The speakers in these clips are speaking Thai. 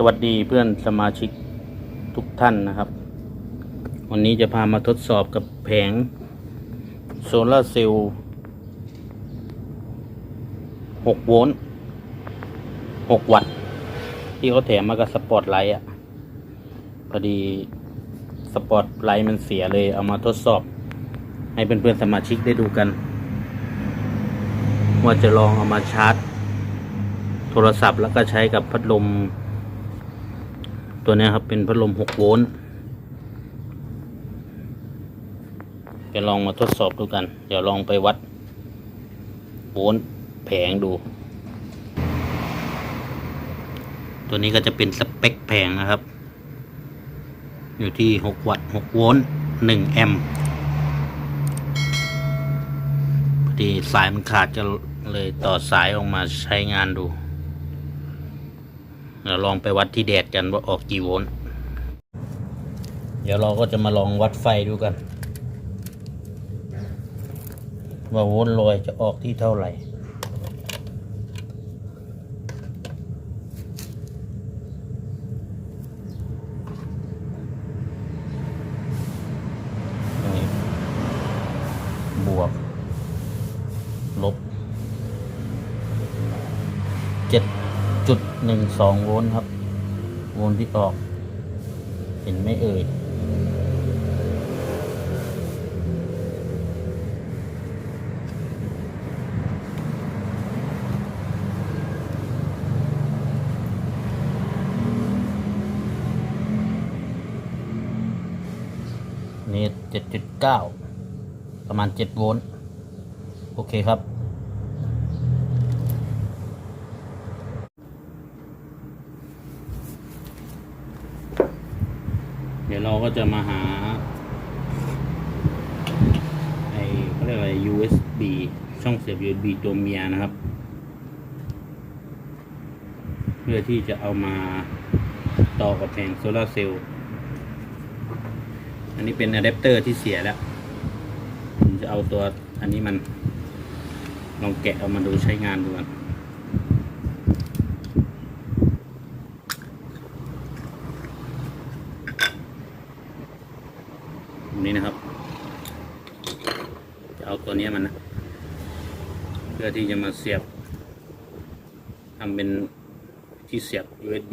สวัสดีเพื่อนสมาชิกทุกท่านนะครับ วันนี้จะพามาทดสอบกับแผงโซลาร์เซลล์6โวลต์6วัตต์ ที่เขาแถมมากับสปอตไลท์อะ พอดีสปอตไลท์มันเสียเลย เอามาทดสอบ ให้เพื่อนๆสมาชิกได้ดูกัน ว่าจะลองเอามาชาร์จ โทรศัพท์แล้วก็ใช้กับพัดลม ตัวนี้ครับเป็นพัดลม 6 โวลต์จะลองมาทดสอบดูกัน เดี๋ยวลองไปวัด โวลต์แผงดู ตัวนี้ก็จะเป็นสเปคแผงนะครับ อยู่ที่ 6 วัตต์ 6 โวลต์ 1 แอมป์พอดีสายมันขาดก็เลยต่อสายออกมาใช้งานดู เราลองไปวัดที่แดดกันว่าออกกี่โวลต์เดี๋ยวเราก็จะมาลองวัดไฟดูกัน ว่าโวลต์ลอยจะออกที่เท่าไหร่ นี่บวก ลบ เจ็ดจุด หนึ่งสองโวลต์ครับ โวลต์ที่ออก เห็นไม่เอ่ยนี่เจ็ดจุดเก้าประมาณเจ็ดโวลต์ โอเคครับ เราก็จะมาหาไอ้เขาเรียกอะไร USB ช่องเสียบ USB ตัวเมียนะครับ เพื่อที่จะเอามาต่อกับแผงโซลาเซลล์อันนี้เป็นอะแดปเตอร์ที่เสียแล้ว ผมจะเอาตัวอันนี้มัน ลองแกะเอามาดูใช้งานดูกัน ตรงนี้นะครับ จะเอาตัวเนี้ยมันนะ เพื่อที่จะมาเสียบทำเป็นที่เสียบ USB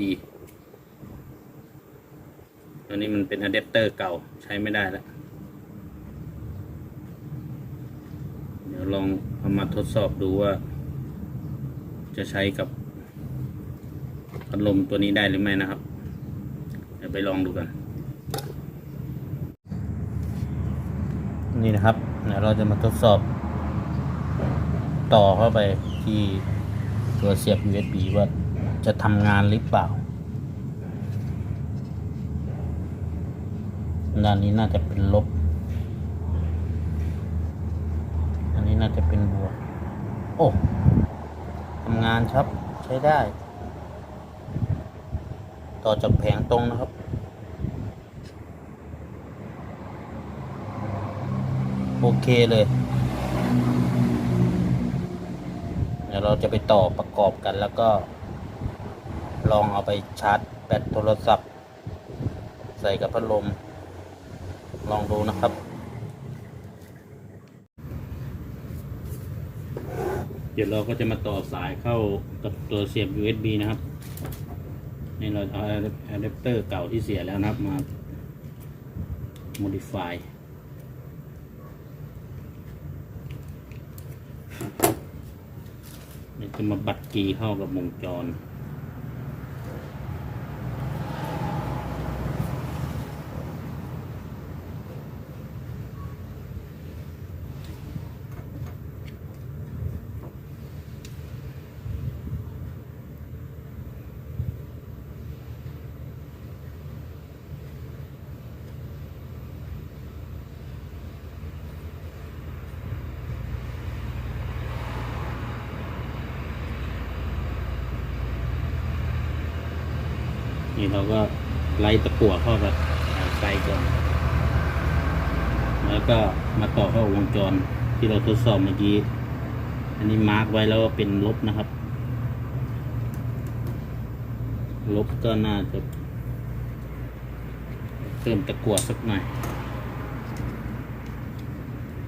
ตัวนี้มันเป็นอะแดปเตอร์เก่าใช้ไม่ได้แล้ว เดี๋ยวลองเอามาทดสอบดูว่า จะใช้กับพัดลมตัวนี้ได้หรือไม่นะครับ เดี๋ยวไปลองดูกัน นี่นะครับ เดี๋ยวเราจะมาทดสอบ ต่อเข้าไปที่ตัวเสียบ USB ว่าจะทำงานหรือเปล่า ด้านนี้น่าจะเป็นลบ อันนี้น่าจะเป็นบวก โอ้ทำงานครับใช้ได้ ต่อจากแผงตรงนะครับโอเคเลย ดี๋ยวเราจะไปต่อประกอบกันแล้วก็ ลองเอาไปชาร์จแบตโทรศัพท์ ใส่กับพัดลม ลองดูนะครับเดี๋ยวเราก็จะมาต่อสายเข้ากับตัวเสียบ USB นะครับ นี่เราเอาอะแดปเตอร์เก่าที่เสียแล้วนะครับมา modify จะมาบัดกีเข้ากับวงจร นี่เราก็ไล่ตะกั่วเข้ากับไฟก่อน แล้วก็มาต่อเข้าวงจรที่เราทดสอบเมื่อกี้ อันนี้มาร์กไว้แล้วว่าเป็นลบนะครับ ลบก็น่าจะเพิ่มตะกั่วสักหน่อย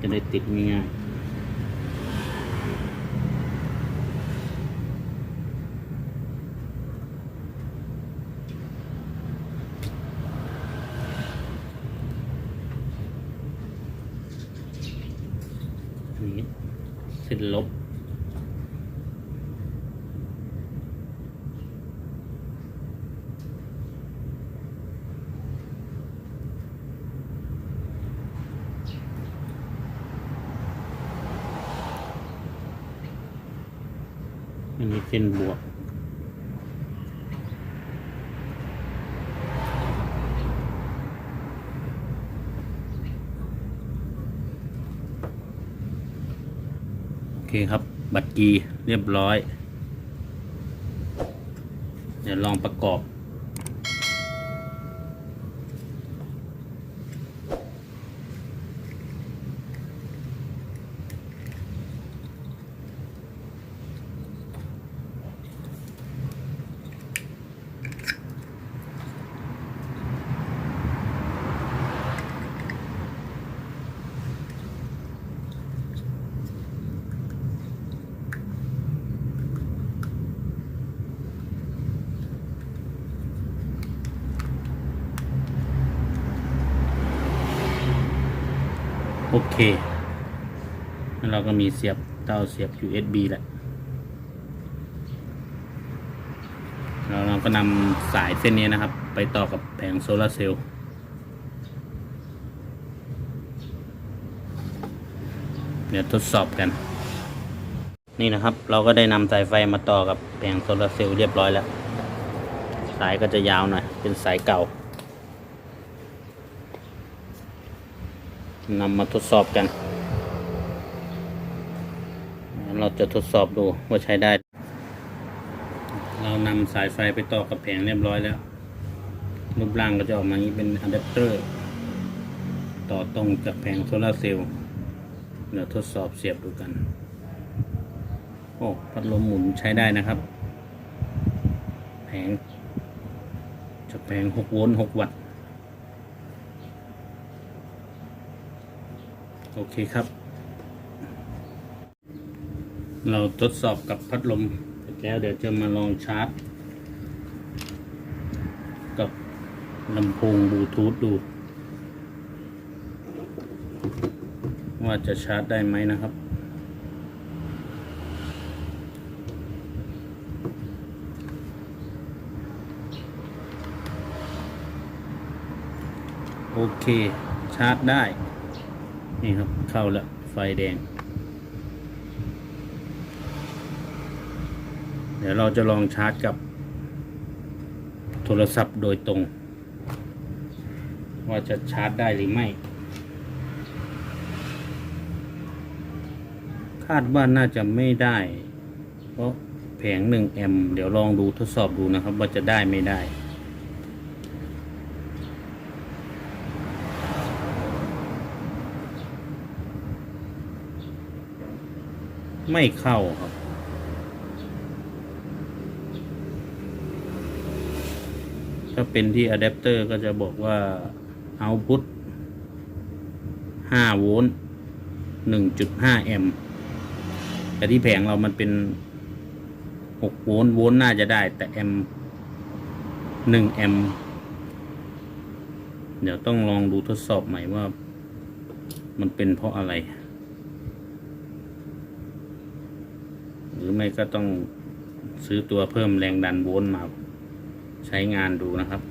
จะได้ติดง่ายๆนี่ เส้นลบ อันนี้เส้นบวก โอ เคครับ บัตรกีเรียบร้อย เดี๋ยวลองประกอบ โอเคแล้วเราก็มีเสียบเต้าเสียบ USB แหละแล้วเราก็นำสายเส้นนี้นะครับ ไปต่อกับแผงโซลาร์เซลล์เดี๋ยวทดสอบกัน นี่นะครับ เราก็ได้นำสายไฟมาต่อกับแผงโซลาร์เซลล์เรียบร้อยแล้ว สายก็จะยาวหน่อย เป็นสายเก่า นำมาทดสอบกัน เราจะทดสอบดูว่าใช้ได้ เรานำสายไฟไปต่อกับแผงเรียบร้อยแล้ว รูปร่างก็จะออกมาอย่างนี้เป็นอะแดปเตอร์ ต่อตรงจากแผงโซลาเซลล์เดี๋ยวทดสอบเสียบดูกัน โอ้พัดลมหมุนใช้ได้นะครับ แผงจากแผง 6 โวลต์ 6 วัตต์ โอเคครับ เราทดสอบกับพัดลมแล้วเดี๋ยวจะมาลองชาร์จ กับลำโพงบลูทูธดู ว่าจะชาร์จได้ไหมนะครับโอเค ชาร์จได้ นี่ครับเข้าแล้วไฟแดง เดี๋ยวเราจะลองชาร์จกับ โทรศัพท์โดยตรง ว่าจะชาร์จได้หรือไม่ คาดว่าน่าจะไม่ได้ เพราะแผงหนึ่งแอมเดี๋ยวลองดูทดสอบดูนะครับ ว่าจะได้ไม่ได้ ไม่เข้าครับ ถ้าเป็นที่อะแดปเตอร์ก็จะบอกว่า output 5โวลต์1.5 แอมป์แต่ที่แผงเรามันเป็น6โวลต์โวลต์น่าจะได้ แต่แอมป์1แอมป์เดี๋ยวต้องลองดูทดสอบใหม่ว่า มันเป็นเพราะอะไร ห รือไม่ก็ต้องซื้อตัวเพิ่มแรงดันโวลต์มาใช้งานดูนะครับ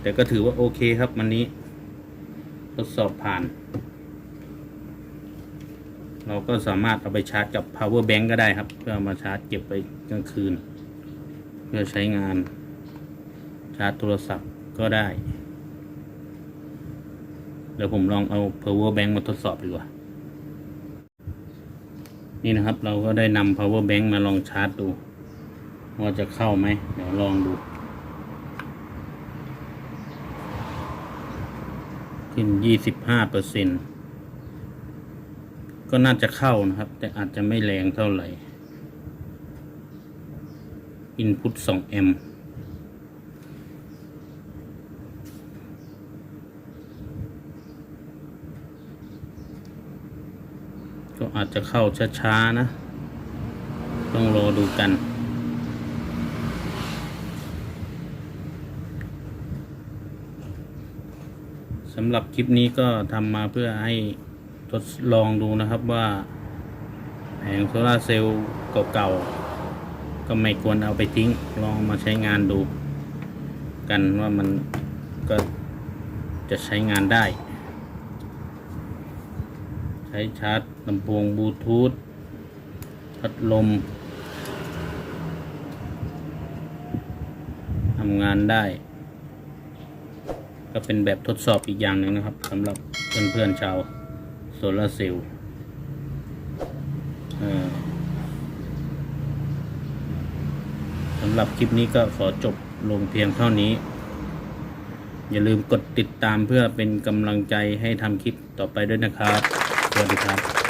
แต่ก็ถือว่าโอเคครับวันนี้ ทดสอบผ่าน เราก็สามารถเอาไปชาร์จกับ power bank ก็ได้ครับ เพื่อมาชาร์จเก็บไปกลางคืน เพื่อใช้งานชาร์จโทรศัพท์ก็ได้ เดี๋ยวผมลองเอา power bank มาทดสอบดีกว่า นี่นะครับเราก็ได้นำ power bank มาลองชาร์จดู ว่าจะเข้าไหม เดี๋ยวลองดู ขึ้นยี่สิบห้าเปอร์เซ็นก็น่าจะเข้านะครับ แต่อาจจะไม่แรงเท่าไหร่ input 2 แอมป์ ก็อาจจะเข้าช้าๆนะ ต้องรอดูกัน สำหรับคลิปนี้ก็ทำมาเพื่อให้ทดลองดูนะครับว่าแผงโซลาเซลล์เก่าๆ ก็ไม่ควรเอาไปทิ้ง ลองมาใช้งานดู กันว่ามันก็จะใช้งานได้ ใช้ชาร์จ ลำโพงบลูทูธพัดลมทำงานได้ ก็เป็นแบบทดสอบอีกอย่างหนึ่งนะครับสำหรับเพื่อนๆชาวโซลาร์เซลล์สำหรับคลิปนี้ก็ขอจบลงเพียงเท่านี้ อย่าลืมกดติดตามเพื่อเป็นกำลังใจให้ทำคลิปต่อไปด้วยนะครับ สวัสดีครับ